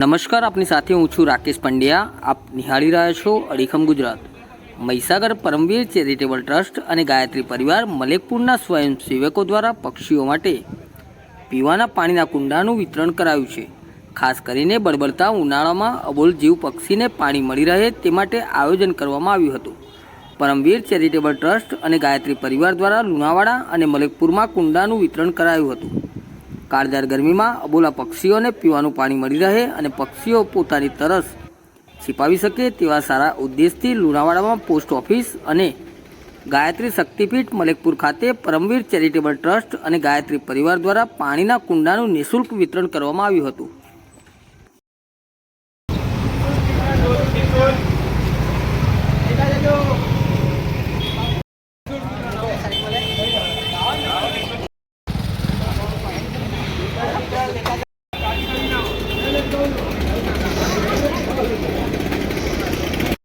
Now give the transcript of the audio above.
નમસ્કાર, આપની સાથે હું છું રાકેશ પંડ્યા. આપ નિહાળી રહ્યા છો અડીખમ ગુજરાત. મહીસાગર પરમવીર ચેરિટેબલ ટ્રસ્ટ અને ગાયત્રી પરિવાર મલેકપુરના સ્વયંસેવકો દ્વારા પક્ષીઓ માટે પીવાના પાણીના કુંડાનું વિતરણ કરાયું છે. ખાસ કરીને બળબડતા ઉનાળામાં અબોલ જીવ પક્ષીને પાણી મળી રહે તે માટે આયોજન કરવામાં આવ્યું હતું. પરમવીર ચેરિટેબલ ટ્રસ્ટ અને ગાયત્રી પરિવાર દ્વારા લુણાવાડા અને મલેકપુરમાં કુંડાનું વિતરણ કરાયું હતું. કાળજાર ગરમીમાં અબોલા પક્ષીઓને પીવાનું પાણી મળી રહે અને પક્ષીઓ પોતાની તરસ છીપાવી શકે તેવા સારા ઉદ્દેશથી લુણાવાડામાં પોસ્ટ ઓફિસ અને ગાયત્રી શક્તિપીઠ મલેકપુર ખાતે પરમવીર ચેરિટેબલ ટ્રસ્ટ અને ગાયત્રી પરિવાર દ્વારા પાણીના કુંડાનું નિઃશુલ્ક વિતરણ કરવામાં આવ્યું હતું. don't know.